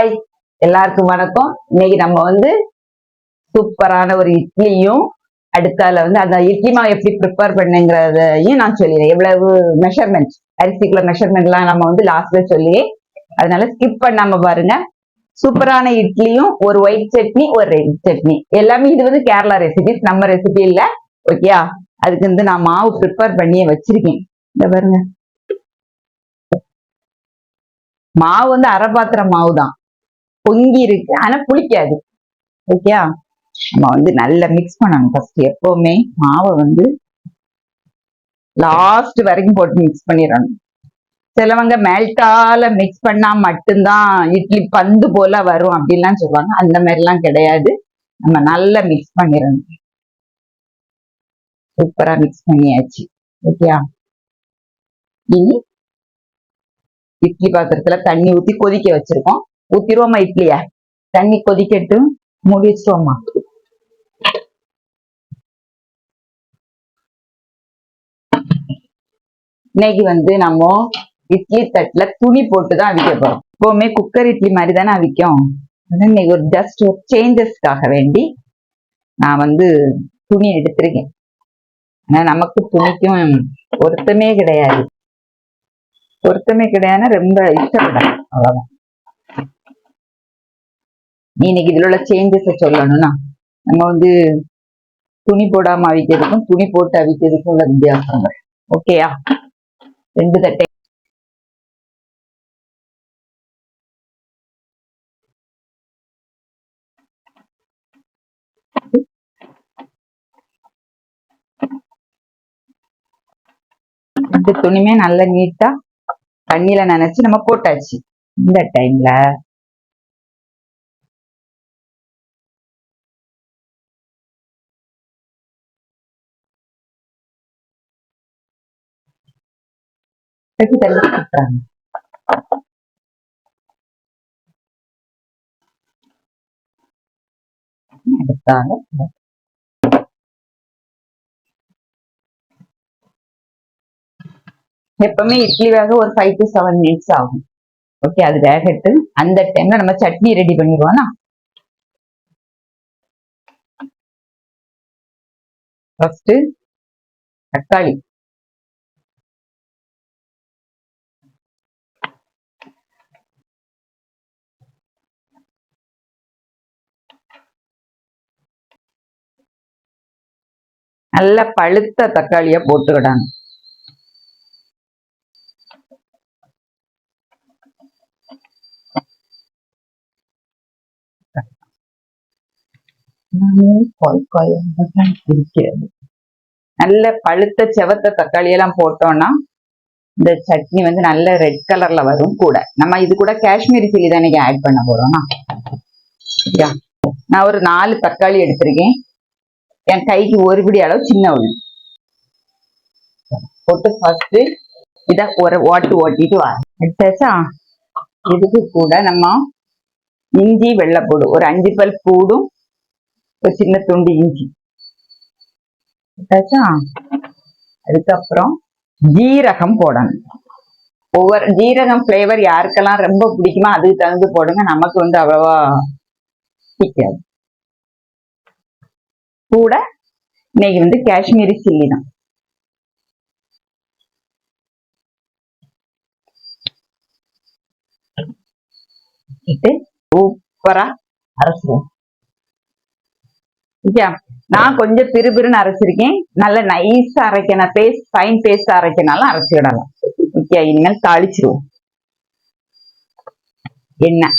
Hi எல்லாருக்கும் வணக்கம். இன்னைக்கு நம்ம வந்து சூப்பரான ஒரு இட்லியும் அடுத்தால வந்து அந்த இட்லி மாவு எப்படி ப்ரிப்பேர் பண்ணுங்கிறதையும் நான் சொல்லிடுறேன். எவ்வளவு மெஷர்மெண்ட் அரிசிக்குள்ள மெஷர்மெண்ட்லாம் நம்ம வந்து லாஸ்ட்ல சொல்லி அதனால ஸ்கிப் பண்ணாம பாருங்க. சூப்பரான இட்லியும் ஒரு ஒயிட் சட்னி ஒரு ரெட் சட்னி. எல்லாமே இது வந்து கேரளா ரெசிபிஸ் நம்ம ரெசிபி இல்ல. ஓகேயா அதுக்கு வந்து நான் மாவு ப்ரிப்பேர் பண்ணியே வச்சிருக்கேன். இந்த பாருங்க. மாவு வந்து அரை பாத்திரம் மாவு தான் பொங்கி இருக்கு ஆனா புளிக்காது. ஓகேயா? நம்ம வந்து நல்லா மிக்ஸ் பண்ணணும் ஃபர்ஸ்ட் எப்பவுமே மாவை வந்து லாஸ்ட் வரைக்கும் போட்டு மிக்ஸ் பண்ணிடணும். சிலவங்க மெல்டால மிக்ஸ் பண்ணா மட்டும்தான் இட்லி பந்து போல வரும் அப்படின்லாம் சொல்லுவாங்க. அந்த மாதிரிலாம் கிடையாது. நம்ம நல்லா மிக்ஸ் பண்ணிடணும். சூப்பரா மிக்ஸ் பண்ணியாச்சு. ஓகேயா? இனி இட்லி பாத்திரத்துல தண்ணி ஊத்தி கொதிக்க வச்சிருக்கோம். ஊத்திருவோமா இட்லிய? தண்ணி கொதிக்கட்டும் மூடி இன்னைக்கு வந்து நம்ம இட்லி தட்டுல துணி போட்டு தான் அவிக்க போறோம். எப்பவுமே குக்கர் இட்லி மாதிரி தானே அவிக்கும் இன்னைக்கு ஒரு ஜஸ்ட் ஒரு சேஞ்சஸ்க்காக வேண்டி நான் வந்து துணி எடுத்திருக்கேன். ஆனா நமக்கு துணிக்கும் பொருத்தமே கிடையாது. பொருத்தமே கிடையாதுன்னா ரொம்ப இஷ்டப்படாது அவ்வளவுதான். இன்னைக்கு இதுல உள்ள சேஞ்சஸை சொல்லணும்னா நம்ம வந்து துணி போடாம அவிக்கிறதுக்கும் துணி போட்டு அவிக்கிறதுக்கும் உள்ள வித்தியாசங்கள். ஓகேயா ரெண்டு தட்டை. இந்த துணிமே நல்லா நீட்டா தண்ணியில நினைச்சு நம்ம போட்டாச்சு. இந்த டைம்ல தட்டி தள்ளி சுட்டுறாங்க எப்பவுமே இட்லி வேக ஒரு ஃபைவ் டு செவன் மினிட்ஸ் ஆகும். ஓகே அது வேகட்டு அந்த டைம்ல நம்ம சட்னி ரெடி பண்ணிடுவோம்னா? ஃபர்ஸ்ட் தக்காளி. நல்ல பழுத்த தக்காளிய போட்டுக்கிடாங்க நல்ல பழுத்த செவத்த தக்காளி எல்லாம் போட்டோம்னா இந்த சட்னி வந்து நல்ல ரெட் கலர்ல வரும் கூட. நம்ம இது கூட காஷ்மீரி சில்லி தான் இன்னைக்கு ஆட் பண்ண போறோம்னா நான் ஒரு நாலு தக்காளி எடுத்திருக்கேன். என் கைக்கு ஒரு பிடி அளவு சின்ன ஒண்ணு. போட்டு ஃபர்ஸ்ட் இதை ஒரு ஓட்டு ஓட்டிட்டு வா. எடுத்தாச்சா? இதுக்கு கூட நம்ம இஞ்சி வெள்ளைப்பூடு ஒரு அஞ்சு பல் பூடும் ஒரு சின்ன துண்டு இஞ்சி. எடுத்தாச்சா? அதுக்கப்புறம் ஜீரகம் போடணும். ஒவ்வொரு ஜீரகம் ஃப்ளேவர் யாருக்கெல்லாம் ரொம்ப பிடிக்குமோ அதுக்கு தகுந்து போடுங்க. நமக்கு வந்து அவ்வளவா பிடிக்காது. கூட இன்னைக்கு வந்து காஷ்மீரி சில்லி தான். இட்டு சூப்பரா அரைச்சிருவோம். ஓகே நான் கொஞ்சம் பிறுபிறுன்னு அரைச்சிருக்கேன். நல்ல நைஸா அரைக்கணும் பேஸ்ட் ஃபைன் பேஸ்ட் அரைக்கனாலும் அரைச்சிடலாம் ஓகே இனிமேல் தாளிச்சிருவோம். எண்ணெய்.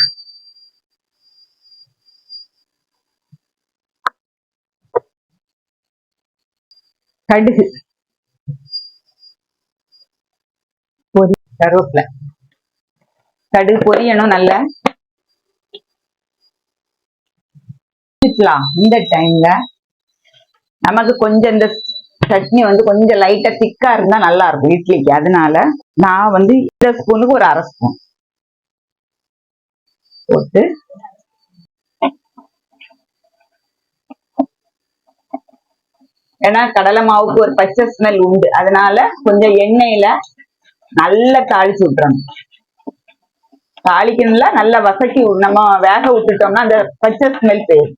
கடுகு. பொரி கருவேப்பிலை. கடுகு பொரியணும் நல்ல. இந்த டைம்ல நமக்கு கொஞ்சம் இந்த சட்னி வந்து கொஞ்சம் லைட்டா திக்கா இருந்தா நல்லா இருக்கும் இட்லிக்கு. அதனால நான் வந்து இந்த ஸ்பூனுக்கு ஒரு அரை ஸ்பூன் போட்டு ஏன்னா கடலை மாவுக்கு ஒரு பச்சை ஸ்மெல் உண்டு. அதனால கொஞ்சம் எண்ணெயில நல்லா தாளிச்சு விட்டுறணும் தாளிக்கணும்ல நல்லா வசக்கி நம்ம வேக விட்டுட்டோம்னா அந்த பச்சை ஸ்மெல் போயிடும்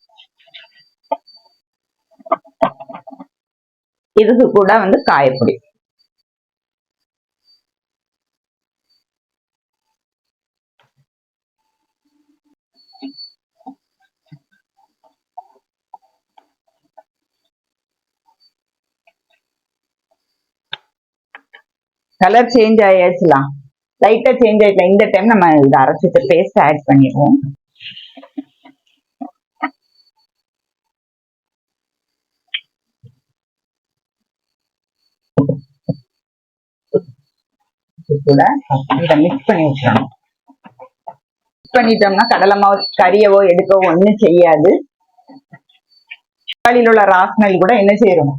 இதுக்கு கூட வந்து காயப்பொடி. கலர் சேஞ்ச் ஆயாச்சுலாம் லைட்டா சேஞ்ச் ஆயிடலாம் இந்த டைம் நம்ம இதை அரைச்சிட்டு பேஸ்ட் ஆட் பண்ணிடுவோம். கூட இதை மிக்ஸ் பண்ணி வச்சிடணும் மிக்ஸ் பண்ணிட்டோம்னா கடலை மாவு கறியவோ எடுக்கவோ ஒன்றும் செய்யாது. தக்காளியில் உள்ள ராஸ்மல் கூட என்ன செய்யணும்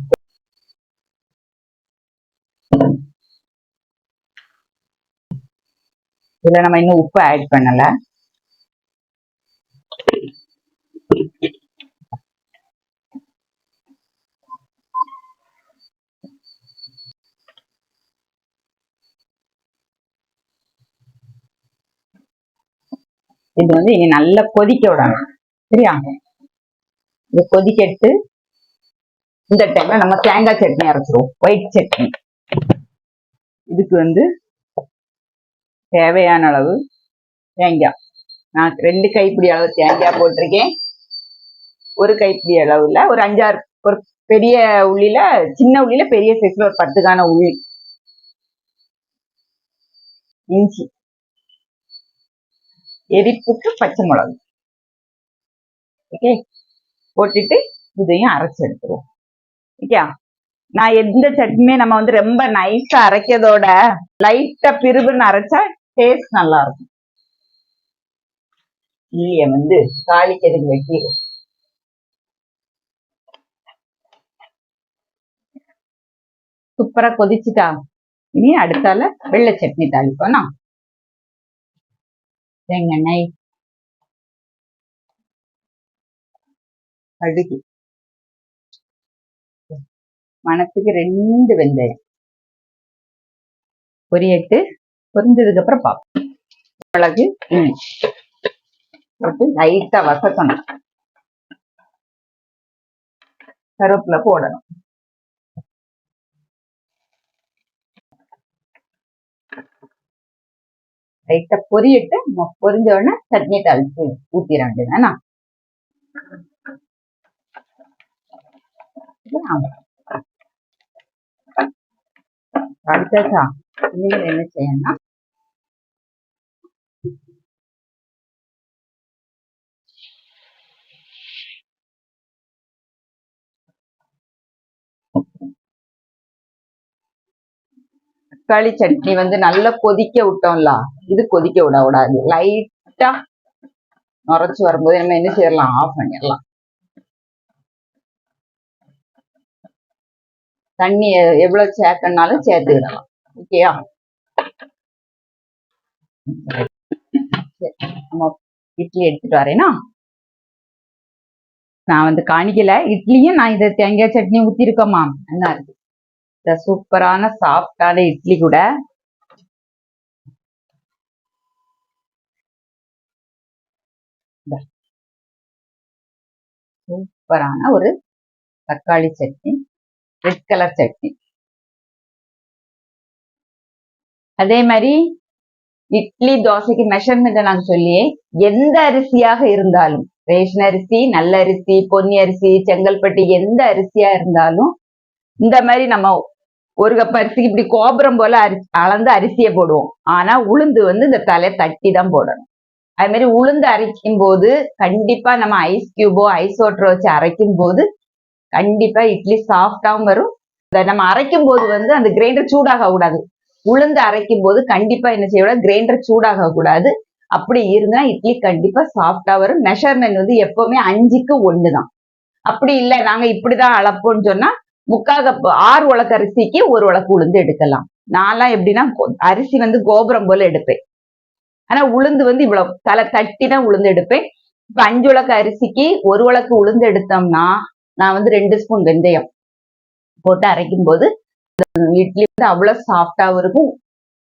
இதுல நம்ம இன்னும் உப்பு ஆட் பண்ணல. இது வந்து இனி நல்லா கொதிக்க விடணும். சரியா? இது கொதிக்கட்டு இந்த டைம்ல நம்ம தேங்காய் சட்னி அரைச்சிருவோம். ஒயிட் சட்னி. இதுக்கு வந்து தேவையான அளவு தேங்காய். நான் ரெண்டு கைப்பிடி அளவு தேங்காய் போட்டிருக்கேன். ஒரு கைப்பிடி அளவுல ஒரு அஞ்சாறு ஒரு பெரிய உள்ளில சின்ன உள்ளில பெரிய சைஸ்ல ஒரு பத்துக்கான உள்ளி. இஞ்சி. எரிப்புக்கு பச்சை மிளகு. ஓகே போட்டுட்டு இதையும் அரைச்சு எடுத்துருவோம். ஓகே நான் எந்த சட்னியுமே நம்ம வந்து ரொம்ப நைஸா அரைக்கிறதோட லைட்டா பிரிவுன்னு அரைச்சா டேஸ்ட் நல்லா இருக்கும் இல்லைய வந்து தாளிக்கிறதுக்கு வெட்டி சூப்பரா கொதிச்சுட்டா. இனி அடுத்தால வெள்ளை சட்னி தாளிப்போம் தேங்காய் கடுகு. மனத்துக்கு ரெண்டு வெந்தயம். பொரியட்டு பொரிஞ்சதுக்கு அப்புறம் பார்ப்போம் மிளகு போட்டு லைட்டா வசக்கணும். கருவேப்பிலை போடணும். லைட்டா பொரியட்டு பொரிஞ்ச உடனே சட்னி தாளிச்சு ஊத்திட வேண்டியதுதானா. அடுத்தாச்சா நீங்கள் என்ன செய்யணும்னா தக்காளி சட்னி வந்து நல்லா கொதிக்க விட்டோம்ல இது கொதிக்க விட கூடாது லைட்டா நுரைச்சு வரும்போது நம்ம என்ன செய்யலாம்? ஆஃப் பண்ணிடலாம். தண்ணி எவ்வளவு சேர்க்கணும்னாலும் சேர்த்துக்கிடலாம் ஓகேயா நம்ம இட்லி எடுத்துட்டு வரேனா? நான் வந்து காணிக்கல. இட்லியும் நான் இதை தேங்காய் சட்னி ஊத்திருக்கோமா நல்லா இருக்கு. இந்த சூப்பரான சாஃப்டான இட்லி கூட. சூப்பரான ஒரு தக்காளி சட்னி ரெட் கலர் சட்னி. அதே மாதிரி இட்லி தோசைக்கு மெஷர்மெண்ட் நாங்கள் சொல்லியே எந்த அரிசியாக இருந்தாலும் ரேஷன் அரிசி நல்ல அரிசி பொன்னி அரிசி செங்கல்பட்டு எந்த அரிசியா இருந்தாலும் இந்த மாதிரி நம்ம ஒரு கப் அரிசிக்கு இப்படி கோபுரம் போல அரிசி அளந்து அரிசியை போடுவோம். ஆனா உளுந்து வந்து இந்த தலையை தட்டி தான் போடணும். அது மாதிரி உளுந்து அரைக்கும் போது கண்டிப்பா நம்ம ஐஸ் கியூபோ ஐஸ் வாட்டரோ வச்சு அரைக்கும் போது கண்டிப்பா இட்லி சாஃப்டாகவும் வரும். நம்ம அரைக்கும் போது வந்து அந்த கிரைண்டர் சூடாக கூடாது உளுந்து அரைக்கும் போது கண்டிப்பா என்ன செய்யக்கூடாது கிரைண்டர் சூடாக கூடாது அப்படி இருந்தா இட்லி கண்டிப்பா சாஃப்டா வரும். மெஷர்மெண்ட் வந்து எப்பவுமே அஞ்சுக்கு ஒண்ணுதான். அப்படி இல்லை நாங்க இப்படிதான் அளப்போம்னு சொன்னா முக்காக ஆறு உலக்கு அரிசிக்கு ஒரு உலக்கு உளுந்து எடுக்கலாம். நான்லாம் எப்படின்னா அரிசி வந்து கோபுரம் போல எடுப்பேன். ஆனா உளுந்து வந்து இவ்வளவு தலை தட்டி தான் உளுந்து எடுப்பேன். இப்ப அஞ்சு உலக்கு அரிசிக்கு ஒரு உலக்கு உளுந்து எடுத்தோம்னா நான் வந்து ரெண்டு ஸ்பூன் வெந்தயம் போட்டு அரைக்கும் போது இட்லி வந்து அவ்வளவு சாஃப்டாவும் இருக்கும்.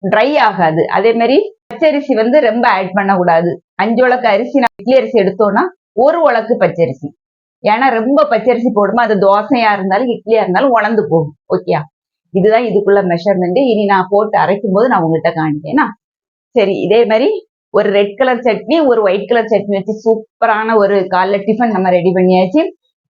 ட்ரை ஆகாது. அதே மாதிரி பச்சரிசி வந்து ரொம்ப ஆட் பண்ணக்கூடாது. அஞ்சு உலக்கு அரிசி நான் இட்லி அரிசி எடுத்தோம்னா ஒரு உலக்கு பச்சரிசி. ஏன்னா ரொம்ப பச்சரிசி போடுமா? அது தோசையா இருந்தாலும் இட்லியா இருந்தாலும் உணர்ந்து போகும். ஓகேயா இதுதான் இதுக்குள்ள மெஷர்மெண்ட் இனி நான் போட்டு அரைக்கும் போது நான் உங்கள்கிட்ட காணிக்கேனா சரி இதே மாதிரி ஒரு ரெட் கலர் சட்னி ஒரு ஒயிட் கலர் சட்னி வச்சு சூப்பரான ஒரு காலைல டிஃபன் நம்ம ரெடி பண்ணியாச்சு.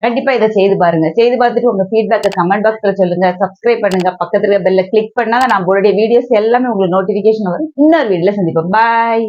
கண்டிப்பா இதை செய்து பாருங்க. செய்து பார்த்துட்டு உங்க ஃபீட்பேக்கை கமெண்ட் பாக்ஸ்ல சொல்லுங்க. சப்ஸ்கிரைப் பண்ணுங்க. பக்கத்துல பெல்ல கிளிக் பண்ணாதான் நான் உங்களுடைய வீடியோஸ் எல்லாமே உங்களுக்கு நோட்டிபிகேஷன் வரும். இன்னொரு வீடியோல சந்திப்போம். பாய்